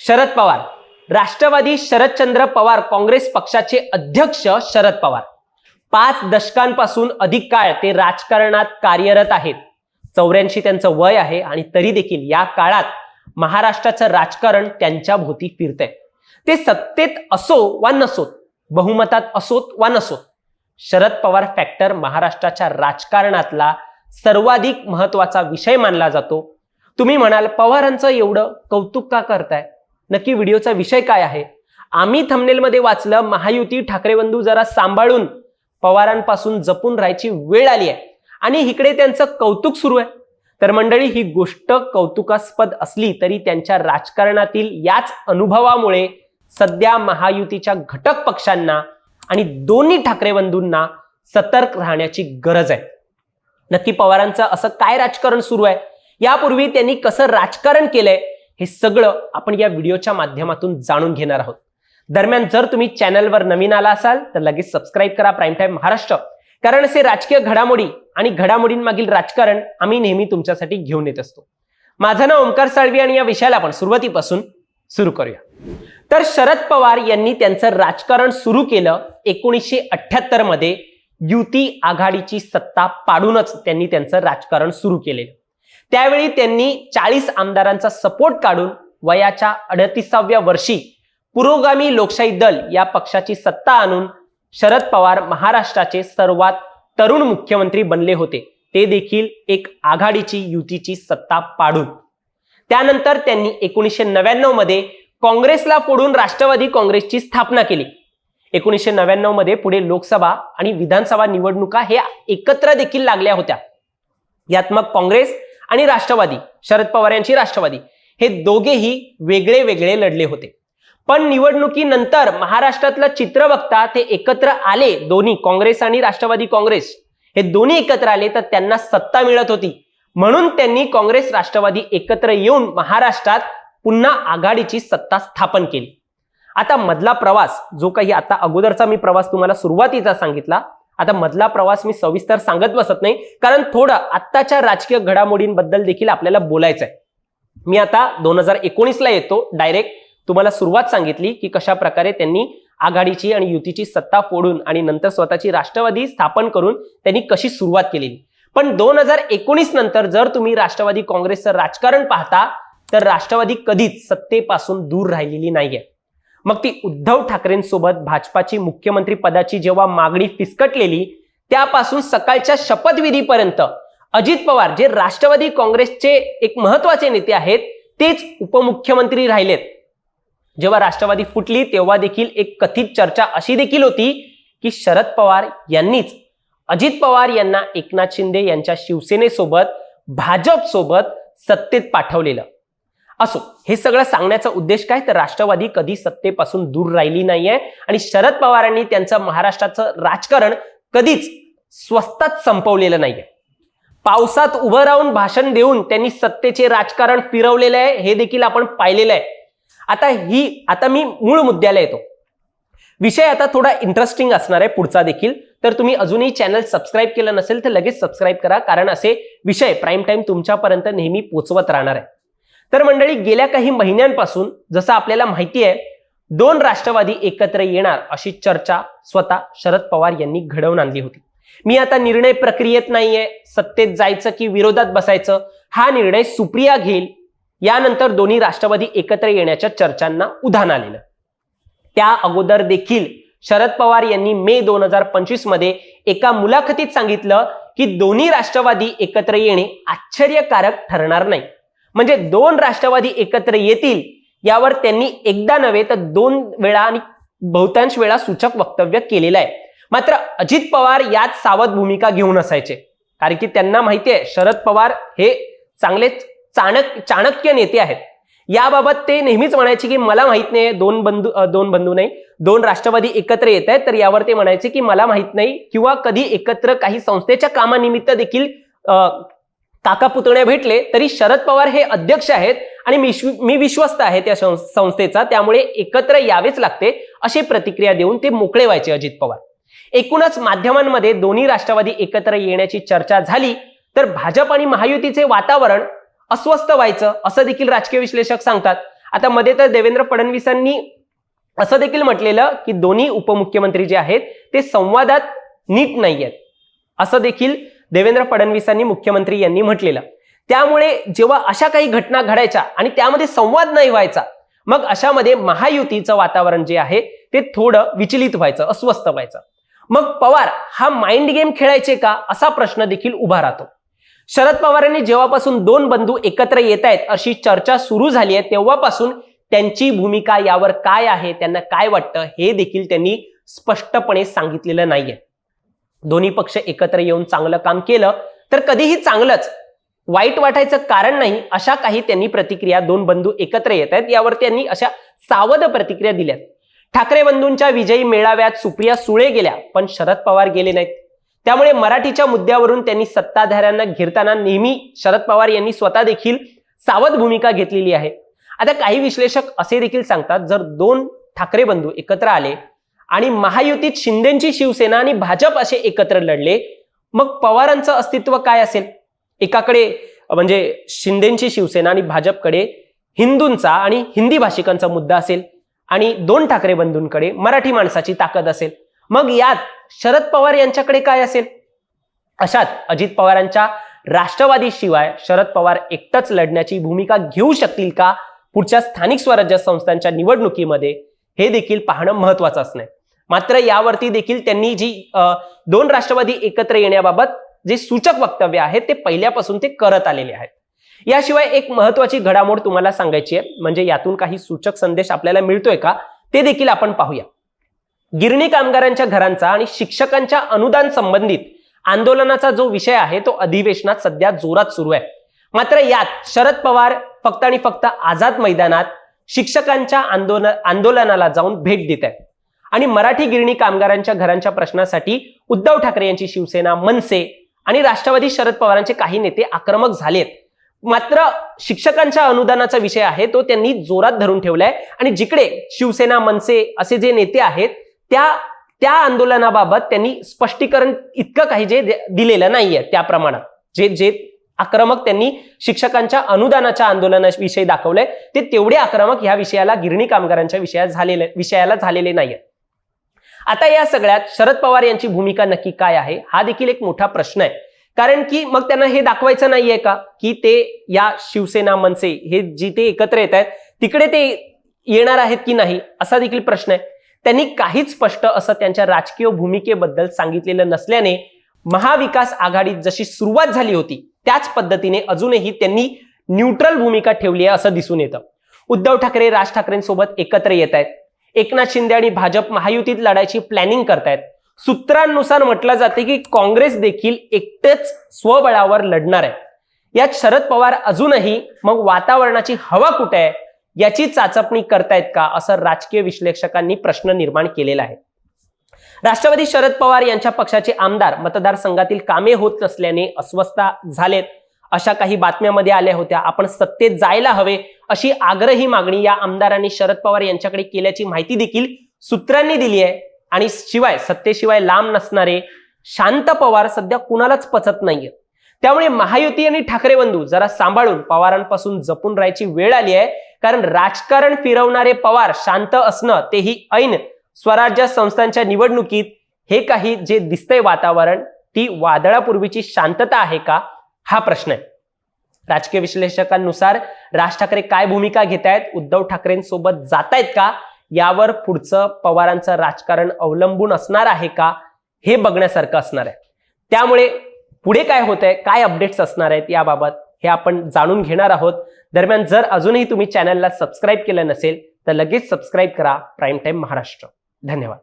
शरद पवार. राष्ट्रवादी शरदचंद्र पवार काँग्रेस पक्षाचे अध्यक्ष शरद पवार. पाच दशकांपासून अधिक काळ ते राजकारणात कार्यरत आहेत. चौऱ्याऐंशी त्यांचं वय आहे आणि तरी देखील या काळात महाराष्ट्राचं राजकारण त्यांच्या भोवती फिरतंय. ते सत्तेत असो वा नसोत बहुमतात असोत वा नसोत शरद पवार फॅक्टर महाराष्ट्राच्या राजकारणातला सर्वाधिक महत्त्वाचा विषय मानला जातो. तुम्ही म्हणाल पवारांचं एवढं कौतुक का करताय? नक्की व्हिडिओचा विषय काय आहे? आम्ही थंबनेलमध्ये वाचलं महायुती ठाकरे बंधू जरा सांभाळून पवारांपासून जपून राहायची वेळ आली आहे. आणि इकडे त्यांचं कौतुक सुरू आहे. तर मंडळी ही गोष्ट कौतुकास्पद असली तरी त्यांच्या राजकारणातील याच अनुभवामुळे सध्या महायुतीच्या घटक पक्षांना आणि दोन्ही ठाकरे बंधूंना सतर्क राहण्याची गरज आहे. नक्की पवारांचं असं काय राजकारण सुरू आहे? यापूर्वी त्यांनी कसं राजकारण केलंय? हे सगळं आपण या व्हिडिओच्या माध्यमातून जाणून घेणार आहोत. दरम्यान जर तुम्ही चॅनलवर नवीन आला असाल तर लगेच सबस्क्राईब करा प्राईम टाईम महाराष्ट्र. कारण असे राजकीय घडामोडी आणि घडामोडींमागील राजकारण आम्ही नेहमी तुमच्यासाठी घेऊन येत असतो. माझं नाव ओंकार साळवी आणि या विषयाला आपण सुरुवातीपासून सुरू करूया. तर शरद पवार यांनी त्यांचं राजकारण सुरू केलं एकोणीसशे अठ्ठ्याहत्तरमध्ये युती आघाडीची सत्ता पाडूनच त्यांनी त्यांचं राजकारण सुरू केलेलं. त्यावेळी त्यांनी चाळीस आमदारांचा सपोर्ट काढून वयाच्या अडतीसाव्या वर्षी पुरोगामी लोकशाही दल या पक्षाची सत्ता आणून शरद पवार महाराष्ट्राचे सर्वात तरुण मुख्यमंत्री बनले होते. ते देखील एक आघाडीची युतीची सत्ता पाडून. त्यानंतर त्यांनी एकोणीसशे नव्याण्णवमध्ये काँग्रेसला फोडून राष्ट्रवादी काँग्रेसची स्थापना केली. एकोणीसशे नव्याण्णवमध्ये पुढे लोकसभा आणि विधानसभा निवडणुका हे एकत्र देखील लागल्या होत्या. यात मग काँग्रेस आणि राष्ट्रवादी शरद पवार यांची राष्ट्रवादी. हे दोघेही वेगळे वेगळे लढले होते. पण निवडणुकीनंतर महाराष्ट्रातलं चित्र बघता ते एकत्र आले दोन्ही काँग्रेस आणि राष्ट्रवादी काँग्रेस. हे दोन्ही एकत्र आले तर त्यांना सत्ता मिळत होती. म्हणून त्यांनी काँग्रेस राष्ट्रवादी एकत्र येऊन महाराष्ट्रात पुन्हा आघाडीची सत्ता स्थापन केली. आता मधला प्रवास जो काही आता अगोदरचा मी प्रवास तुम्हाला सुरुवातीचा सांगितला आता मधला प्रवास मी सविस्तर सांगत बसत नाही कारण थोडं आत्ताच्या राजकीय घडामोडींबद्दल देखील आपल्याला बोलायचं आहे मी आता दोन हजार एकोणीसला येतो डायरेक्ट तुम्हाला सुरुवात सांगितली की कशा प्रकारे त्यांनी आघाडीची आणि युतीची सत्ता फोडून आणि नंतर स्वतःची राष्ट्रवादी स्थापन करून त्यांनी कशी सुरुवात केलेली. पण दोन हजार एकोणीस नंतर जर तुम्ही राष्ट्रवादी काँग्रेसचं राजकारण पाहता तर राष्ट्रवादी कधीच सत्तेपासून दूर राहिलेली नाहीये. मग ती उद्धव ठाकरेंसोबत भाजपाची मुख्यमंत्री पदाची जेव्हा मागणी फिसकटलेली त्यापासून सकाळच्या शपथविधीपर्यंत अजित पवार जे राष्ट्रवादी काँग्रेसचे एक महत्त्वाचे नेते आहेत तेच उपमुख्यमंत्री राहिलेत. जेव्हा राष्ट्रवादी फुटली तेव्हा देखील एक कथित चर्चा अशी देखील होती की शरद पवार यांनीच अजित पवार यांना एकनाथ शिंदे यांच्या शिवसेनेसोबत भाजपसोबत सत्तेत पाठवलेलं. असो. हे सगळं सांगण्याचा उद्देश काय? तर राष्ट्रवादी कधी सत्तेपासून दूर राहिली नाहीये. आणि शरद पवारांनी त्यांचं महाराष्ट्राचं राजकारण कधीच स्वस्तात संपवलेलं नाहीये. पावसात उभं राहून भाषण देऊन त्यांनी सत्तेचे राजकारण फिरवलेलं आहे हे देखील आपण पाहिलेलं आहे. आता ही आता मी मूळ मुद्द्याला येतो. विषय आता थोडा इंटरेस्टिंग असणार आहे पुढचा देखील. तर तुम्ही अजूनही चॅनल सबस्क्राईब केलं नसेल तर लगेच सबस्क्राईब करा कारण असे विषय प्राईम टाईम तुमच्यापर्यंत नेहमी पोचवत राहणार आहे. तर मंडळी गेल्या काही महिन्यांपासून जसं आपल्याला माहिती आहे दोन राष्ट्रवादी एकत्र येणार अशी चर्चा स्वतः शरद पवार यांनी घडवून आणली होती. मी आता निर्णय प्रक्रियेत नाहीये सत्तेत जायचं की विरोधात बसायचं हा निर्णय सुप्रिया घेईल यानंतर दोन्ही राष्ट्रवादी एकत्र येण्याच्या चर्चांना उधाण आलेलं. त्या अगोदर देखील शरद पवार यांनी मे दोन हजार पंचवीसमध्ये एका मुलाखतीत सांगितलं की दोन्ही राष्ट्रवादी एकत्र येणे आश्चर्यकारक ठरणार नाही. म्हणजे दोन राष्ट्रवादी एकत्र येतील यावर त्यांनी एकदा नव्हे तर दोन वेळा आणि बहुतांश वेळा सूचक वक्तव्य केलेलं आहे. मात्र अजित पवार यात सावध भूमिका घेऊन असायचे. कारण की त्यांना माहिती आहे शरद पवार हे चांगले चाणक चाणक्य नेते आहेत. याबाबत ते नेहमीच म्हणायचे की मला माहीत नाही दोन बंधू दोन बंधू नाही दोन राष्ट्रवादी एकत्र येत आहेत. तर यावर ते म्हणायचे की मला माहीत नाही किंवा कधी एकत्र काही संस्थेच्या कामानिमित्त देखील काका पुतण्या भेटले तरी शरद पवार हे अध्यक्ष आहेत आणि मी मी विश्वस्त आहे त्या संस्थेचा. त्यामुळे एकत्र यावेच लागते अशी प्रतिक्रिया देऊन ते मोकळे व्हायचे अजित पवार. एकूणच माध्यमांमध्ये दोन्ही राष्ट्रवादी एकत्र येण्याची चर्चा झाली तर भाजप आणि महायुतीचे वातावरण अस्वस्थ व्हायचं असं देखील राजकीय विश्लेषक सांगतात. आता मध्ये तर देवेंद्र फडणवीसांनी असं देखील म्हटलेलं की दोन्ही उपमुख्यमंत्री जे आहेत ते संवादात नीट नाही आहेत असं देखील देवेंद्र फडणवीसांनी मुख्यमंत्री यांनी म्हटलेलं. त्यामुळे जेव्हा अशा काही घटना घडायच्या आणि त्यामध्ये संवाद नाही व्हायचा मग अशामध्ये महायुतीचं वातावरण जे आहे ते थोडं विचलित व्हायचं अस्वस्थ व्हायचं. मग पवार हा माइंड गेम खेळायचे का असा प्रश्न देखील उभा राहतो. शरद पवारांनी जेव्हापासून दोन बंधू एकत्र येत आहेत अशी चर्चा सुरू झाली आहे तेव्हापासून त्यांची भूमिका यावर काय आहे त्यांना काय वाटतं हे देखील त्यांनी स्पष्टपणे सांगितलेलं नाहीये. दोन्ही पक्ष एकत्र येऊन चांगलं काम केलं तर कधीही चांगलंच. वाईट वाटायचं कारण नाही अशा काही त्यांनी प्रतिक्रिया दोन बंधू एकत्र येत आहेत. यावर त्यांनी अशा सावध प्रतिक्रिया दिल्यात. ठाकरे बंधूंच्या विजयी मेळाव्यात सुप्रिया सुळे गेल्या पण शरद पवार गेले नाहीत. त्यामुळे मराठीच्या मुद्द्यावरून त्यांनी सत्ताधाऱ्यांना घेरताना नेहमी शरद पवार यांनी स्वतः देखील सावध भूमिका घेतलेली आहे. आता काही विश्लेषक असे देखील सांगतात जर दोन ठाकरे बंधू एकत्र आले आणि महायुतीत शिंदेची शिवसेना आणि भाजप असे एकत्र लढले मग पवारांचं अस्तित्व काय असेल? एकाकडे म्हणजे शिंदेची शिवसेना आणि भाजपकडे हिंदूंचा आणि हिंदी भाषिकांचा मुद्दा असेल आणि दोन ठाकरे बंधूंकडे मराठी माणसाची ताकद असेल. मग यात शरद पवार यांच्याकडे काय असेल? अशात अजित पवारांच्या राष्ट्रवादी शिवाय शरद पवार एकटंच लढण्याची भूमिका घेऊ शकतील का? पुढच्या स्थानिक स्वराज्य संस्थांच्या निवडणुकीमध्ये हे देखील पाहणं महत्वाचं असणार. मात्र यावरती देखील त्यांनी जी दोन राष्ट्रवादी एकत्र येण्याबाबत जे सूचक वक्तव्य आहे ते पहिल्यापासून ते करत आलेले आहेत. याशिवाय एक महत्वाची घडामोड तुम्हाला सांगायची आहे म्हणजे यातून काही सूचक संदेश आपल्याला मिळतोय का ते देखील आपण पाहूया. गिरणी कामगारांच्या घरांचा आणि शिक्षकांच्या अनुदान संबंधित आंदोलनाचा जो विषय आहे तो अधिवेशनात सध्या जोरात सुरू आहे. मात्र यात शरद पवार फक्त आणि फक्त आझाद मैदानात शिक्षकांच्या आंदोलन आंदोलनाला जाऊन भेट देत आहेत. आणि मराठी गिरणी कामगारांच्या घरांच्या प्रश्नासाठी उद्धव ठाकरे यांची शिवसेना मनसे आणि राष्ट्रवादी शरद पवारांचे काही नेते आक्रमक झालेत. मात्र शिक्षकांच्या अनुदानाचा विषय आहे तो त्यांनी जोरात धरून ठेवलाय. आणि जिकडे शिवसेना मनसे असे जे नेते आहेत त्या त्या आंदोलनाबाबत त्यांनी स्पष्टीकरण इतकं काही जे दिलेलं नाहीये त्या प्रमाणात. जे जे आक्रमक त्यांनी शिक्षकांच्या अनुदानाच्या आंदोलनाविषयी दाखवलंय ते तेवढे आक्रमक ह्या विषयाला गिरणी कामगारांच्या विषयात झालेले विषयाला झालेले नाहीये आता या सगळ्यात शरद पवार यांची भूमिका नक्की काय आहे? हा देखील एक मोठा प्रश्न आहे. कारण की मग त्यांना हे दाखवायचं नाहीये का? की ते या शिवसेना मनसे हे जिथे एकत्र येत आहेत तिकडे ते येणार आहेत की नाही? असा देखील प्रश्न आहे. त्यांनी काहीच स्पष्ट असं त्यांच्या राजकीय भूमिकेबद्दल सांगितलेलं नसल्याने महाविकास आघाडीत जशी सुरुवात झाली होती त्याच पद्धतीने अजूनही त्यांनी न्यूट्रल भूमिका ठेवली आहे असं दिसून येतं. उद्धव ठाकरे राज ठाकरेंसोबत एकत्र येत आहेत एकनाथ शिंदे आणि भाजप महायुतीत लढायची प्लॅनिंग करतायत. सूत्रांनुसार म्हटलं जाते की काँग्रेस देखील एकटेच स्वबळावर लढणार आहे. यात शरद पवार अजूनही मग वातावरणाची हवा कुठे आहे याची चाचपणी करतायत का असं राजकीय विश्लेषकांनी प्रश्न निर्माण केलेला आहे. राष्ट्रवादी शरद पवार यांच्या पक्षाचे आमदार मतदारसंघातील कामे होत नसल्याने अस्वस्थ झालेत. अशा काही बातम्यामध्ये आल्या होत्या. आपण सत्तेत जायला हवे अशी आग्रही मागणी या आमदारांनी शरद पवार यांच्याकडे केल्याची माहिती देखील सूत्रांनी दिली आहे. आणि शिवाय सत्तेशिवाय लांब नसणारे शांत पवार सध्या कुणालाच पचत नाहीये. त्यामुळे महायुती आणि ठाकरे बंधू जरा सांभाळून पवारांपासून जपून राहायची वेळ आली आहे. कारण राजकारण फिरवणारे पवार शांत असणं तेही ऐन स्वराज्य संस्थांच्या निवडणुकीत हे काही जे दिसतंय वातावरण ती वादळापूर्वीची शांतता आहे का? हा प्रश्न आहे. राजकीय विश्लेषकांनुसार राज ठाकरे काय भूमिका घेत आहेत उद्धव ठाकरेंसोबत जातायत का यावर पुढचं पवारांचं राजकारण अवलंबून असणार आहे का हे बघण्यासारखं असणार आहे. त्यामुळे पुढे काय होत आहे काय अपडेट्स असणार आहेत याबाबत हे आपण जाणून घेणार आहोत. दरम्यान जर अजूनही तुम्ही चॅनलला सबस्क्राईब केलं नसेल तर लगेच सबस्क्राईब करा. Prime time Maharashtra. धन्यवाद.